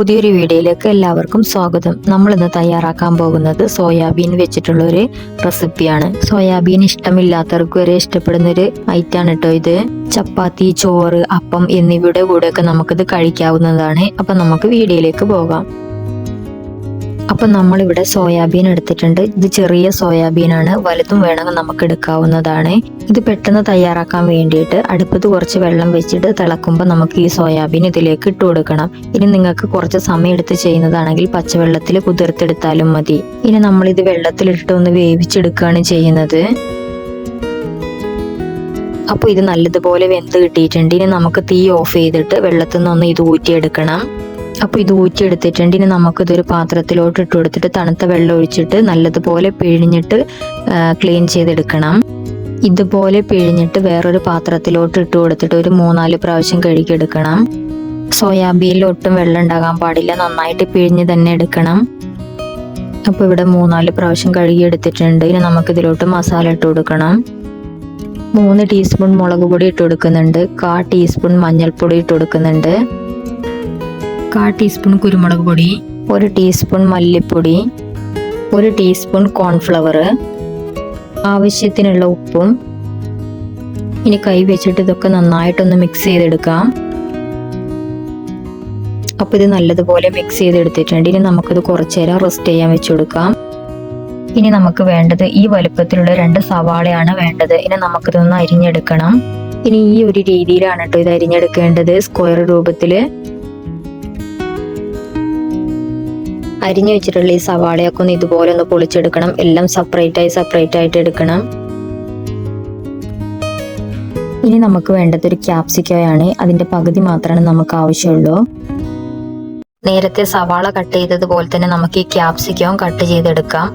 പുതിയൊരു വീഡിയോയിലേക്ക് എല്ലാവർക്കും സ്വാഗതം. നമ്മൾ ഇന്ന് തയ്യാറാക്കാൻ പോകുന്നത് സോയാബീൻ വെച്ചിട്ടുള്ള ഒരു റെസിപ്പിയാണ്. സോയാബീൻ ഇഷ്ടമില്ലാത്തവർക്ക് വരെ ഇഷ്ടപ്പെടുന്ന ഒരു ഐറ്റാണ് കേട്ടോ ഇത്. ചപ്പാത്തി ചോറ് അപ്പം എന്നിവയുടെ കൂടെയൊക്കെ നമുക്കിത് കഴിക്കാവുന്നതാണ്. അപ്പൊ നമുക്ക് വീഡിയോയിലേക്ക് പോകാം. അപ്പൊ നമ്മളിവിടെ സോയാബീൻ എടുത്തിട്ടുണ്ട്. ഇത് ചെറിയ സോയാബീനാണ്. വലുതും വേണമെങ്കിൽ നമുക്ക് എടുക്കാവുന്നതാണ്. ഇത് പെട്ടെന്ന് തയ്യാറാക്കാൻ വേണ്ടിയിട്ട് അടുപ്പത്ത് കുറച്ച് വെള്ളം വെച്ചിട്ട് തിളക്കുമ്പോൾ നമുക്ക് ഈ സോയാബീൻ ഇതിലേക്ക് ഇട്ട് കൊടുക്കണം. ഇനി നിങ്ങൾക്ക് കുറച്ച് സമയം എടുത്ത് ചെയ്യുന്നതാണെങ്കിൽ പച്ചവെള്ളത്തിൽ കുതിർത്തെടുത്താലും മതി. ഇനി നമ്മൾ ഇത് വെള്ളത്തിലിട്ട് ഒന്ന് വേവിച്ചെടുക്കുകയാണ് ചെയ്യുന്നത്. അപ്പോൾ ഇത് നല്ലതുപോലെ വെന്ത് കിട്ടിയിട്ടുണ്ട്. ഇനി നമുക്ക് തീ ഓഫ് ചെയ്തിട്ട് വെള്ളത്തിൽ നിന്നൊന്ന് ഇത് ഊറ്റിയെടുക്കണം. അപ്പോൾ ഇത് ഊറ്റിയെടുത്തിട്ടുണ്ട്. ഇനി നമുക്കിതൊരു പാത്രത്തിലോട്ട് ഇട്ട് കൊടുത്തിട്ട് തണുത്ത വെള്ളം ഒഴിച്ചിട്ട് നല്ലതുപോലെ പിഴിഞ്ഞിട്ട് ക്ലീൻ ചെയ്തെടുക്കണം. ഇതുപോലെ പിഴിഞ്ഞിട്ട് വേറൊരു പാത്രത്തിലോട്ട് ഇട്ട് കൊടുത്തിട്ട് ഒരു മൂന്നാൽ പ്രാവശ്യം കഴുകിയെടുക്കണം. സോയാബീനിൽ ഒട്ടും വെള്ളം ഉണ്ടാകാൻ പാടില്ല. നന്നായിട്ട് പിഴിഞ്ഞ് തന്നെ എടുക്കണം. അപ്പോൾ ഇവിടെ മൂന്നാൽ പ്രാവശ്യം കഴുകിയെടുത്തിട്ടുണ്ട്. ഇനി നമുക്കിതിലോട്ട് മസാല ഇട്ട് കൊടുക്കണം. മൂന്ന് ടീസ്പൂൺ മുളക് പൊടി ഇട്ട് കൊടുക്കുന്നുണ്ട്. കാ ടീസ്പൂൺ മഞ്ഞൾപ്പൊടി ഇട്ട് കൊടുക്കുന്നുണ്ട്. കാ ടീസ്പൂൺ കുരുമുളക് പൊടി ഒരു ടീസ്പൂൺ മല്ലിപ്പൊടി ഒരു ടീസ്പൂൺ കോൺഫ്ലവർ ആവശ്യത്തിനുള്ള ഉപ്പും ഇനി കൈ വെച്ചിട്ട് ഇതൊക്കെ നന്നായിട്ടൊന്ന് മിക്സ് ചെയ്തെടുക്കാം. അപ്പോൾ ഇത് നല്ലതുപോലെ മിക്സ് ചെയ്തെടുത്തിട്ടുണ്ട്. ഇനി നമുക്കിത് കുറച്ചു നേരം റെസ്റ്റ് ചെയ്യാൻ വെച്ച് കൊടുക്കാം. ഇനി നമുക്ക് വേണ്ടത് ഈ വലുപ്പത്തിലുള്ള രണ്ട് സവാളയാണ് വേണ്ടത്. ഇനി നമുക്കിതൊന്ന് അരിഞ്ഞെടുക്കണം. ഇനി ഈ ഒരു രീതിയിലാണ് കേട്ടോ ഇത് അരിഞ്ഞെടുക്കേണ്ടത്. സ്ക്വയർ രൂപത്തിൽ. അരിഞ്ഞു വെച്ചിട്ടുള്ള ഈ സവാളയൊക്കെ ഒന്ന് ഇതുപോലെ ഒന്ന് പൊളിച്ചെടുക്കണം. എല്ലാം സെപ്പറേറ്റ് ആയി സെപ്പറേറ്റ് ആയിട്ട് എടുക്കണം. ഇനി നമുക്ക് വേണ്ടത് ഒരു ക്യാപ്സിക്കോയാണ് അതിന്റെ പകുതി മാത്രമാണ് നമുക്ക് ആവശ്യമുള്ളൂ. നേരത്തെ സവാള കട്ട് ചെയ്തതുപോലെ തന്നെ നമുക്ക് ഈ ക്യാപ്സിക്കോം കട്ട് ചെയ്തെടുക്കാം.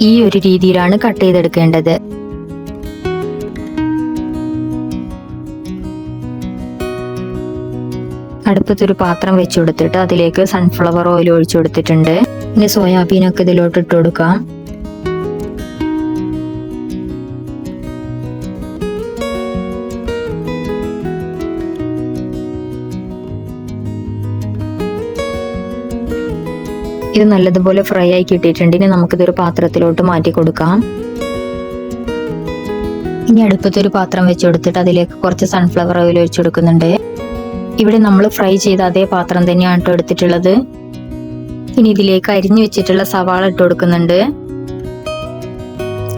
ഈ ഒരു രീതിയിലാണ് കട്ട് ചെയ്തെടുക്കേണ്ടത്. അടുപ്പത്തൊരു പാത്രം വെച്ചു കൊടുത്തിട്ട് അതിലേക്ക് സൺഫ്ലവർ ഓയിൽ ഒഴിച്ചു കൊടുത്തിട്ടുണ്ട്. ഇനി സോയാബീനൊക്കെ ഇതിലോട്ട് ഇട്ട് കൊടുക്കാം. ഇത് നല്ലതുപോലെ ഫ്രൈ ആയി കിട്ടിയിട്ടുണ്ട്. ഇനി നമുക്കിതൊരു പാത്രത്തിലോട്ട് മാറ്റി കൊടുക്കാം. ഇനി അടുപ്പത്തൊരു പാത്രം വെച്ച് കൊടുത്തിട്ട് അതിലേക്ക് കുറച്ച് സൺഫ്ലവർ ഓയിൽ ഒഴിച്ചു കൊടുക്കുന്നുണ്ട്. ഇവിടെ നമ്മൾ ഫ്രൈ ചെയ്ത അതേ പാത്രം തന്നെയാണ് കേട്ടോ എടുത്തിട്ടുള്ളത്. ഇനി ഇതിലേക്ക് അരിഞ്ഞു വെച്ചിട്ടുള്ള സവാള ഇട്ട് കൊടുക്കുന്നുണ്ട്.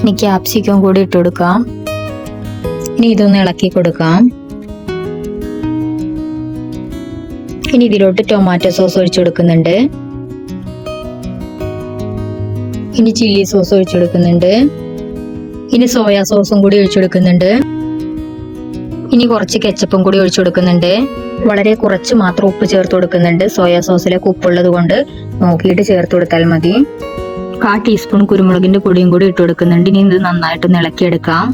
ഇനി ക്യാപ്സിക്കം കൂടി ഇട്ട് കൊടുക്കാം. ഇനി ഇതൊന്ന് ഇളക്കി കൊടുക്കാം. ഇനി ഇതിലോട്ട് ടൊമാറ്റോ സോസ് ഒഴിച്ചു കൊടുക്കുന്നുണ്ട്. ഇനി ചില്ലി സോസ് ഒഴിച്ചു കൊടുക്കുന്നുണ്ട്. ഇനി സോയാ സോസും കൂടി ഒഴിച്ചു കൊടുക്കുന്നുണ്ട്. ഇനി കുറച്ച് കെച്ചപ്പും കൂടി ഒഴിച്ചു കൊടുക്കുന്നുണ്ട്. വളരെ കുറച്ച് മാത്രം ഉപ്പ് ചേർത്ത് കൊടുക്കുന്നുണ്ട്. സോയാ സോസിലേക്ക് ഉപ്പുള്ളത് കൊണ്ട് നോക്കിയിട്ട് ചേർത്ത് കൊടുത്താൽ മതി. കാ ടീസ്പൂൺ കുരുമുളകിന്റെ പൊടിയും കൂടി ഇട്ട് കൊടുക്കുന്നുണ്ട്. ഇനി ഇത് നന്നായിട്ട് ഇളക്കിയെടുക്കാം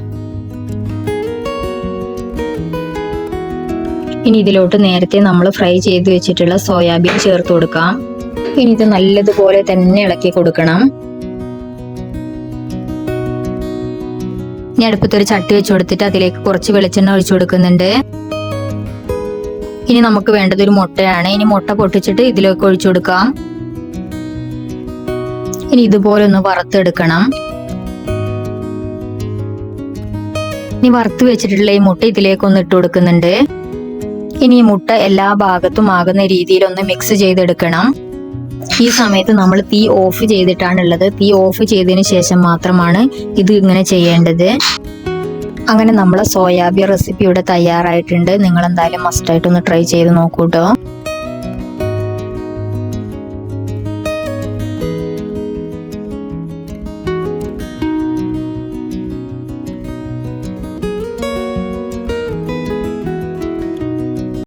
ഇനി ഇതിലോട്ട് നേരത്തെ നമ്മൾ ഫ്രൈ ചെയ്ത് വെച്ചിട്ടുള്ള സോയാബീൻ ചേർത്ത് കൊടുക്കാം. ഇനി ഇത് നല്ലതുപോലെ തന്നെ ഇളക്കി കൊടുക്കണം. ഇനി അടുപ്പത്തൊരു ചട്ടി വെച്ച് കൊടുത്തിട്ട് അതിലേക്ക് കുറച്ച് വെളിച്ചെണ്ണ ഒഴിച്ചു കൊടുക്കുന്നുണ്ട്. ഇനി നമുക്ക് വേണ്ടത് ഒരു മുട്ടയാണ്. ഇനി മുട്ട പൊട്ടിച്ചിട്ട് ഇതിലേക്ക് ഒഴിച്ചു കൊടുക്കാം. ഇനി ഇതുപോലെ ഒന്ന് വറുത്തെടുക്കണം. ഇനി വറുത്ത് വെച്ചിട്ടുള്ള ഈ മുട്ട ഇതിലേക്ക് ഒന്ന് ഇട്ട് കൊടുക്കുന്നുണ്ട്. ഇനി ഈ മുട്ട എല്ലാ ഭാഗത്തും ആകുന്ന രീതിയിൽ ഒന്ന് മിക്സ് ചെയ്തെടുക്കണം. ഈ സമയത്ത് നമ്മൾ തീ ഓഫ് ചെയ്തിട്ടാണ് ഉള്ളത്. തീ ഓഫ് ചെയ്തതിന് ശേഷം മാത്രമാണ് ഇത് ഇങ്ങനെ ചെയ്യേണ്ടത്. അങ്ങനെ നമ്മളെ സോയാബീൻ റെസിപ്പി ഇവിടെ തയ്യാറായിട്ടുണ്ട്. നിങ്ങൾ എന്തായാലും മസ്റ്റായിട്ടൊന്ന് ട്രൈ ചെയ്ത് നോക്കൂട്ടോ.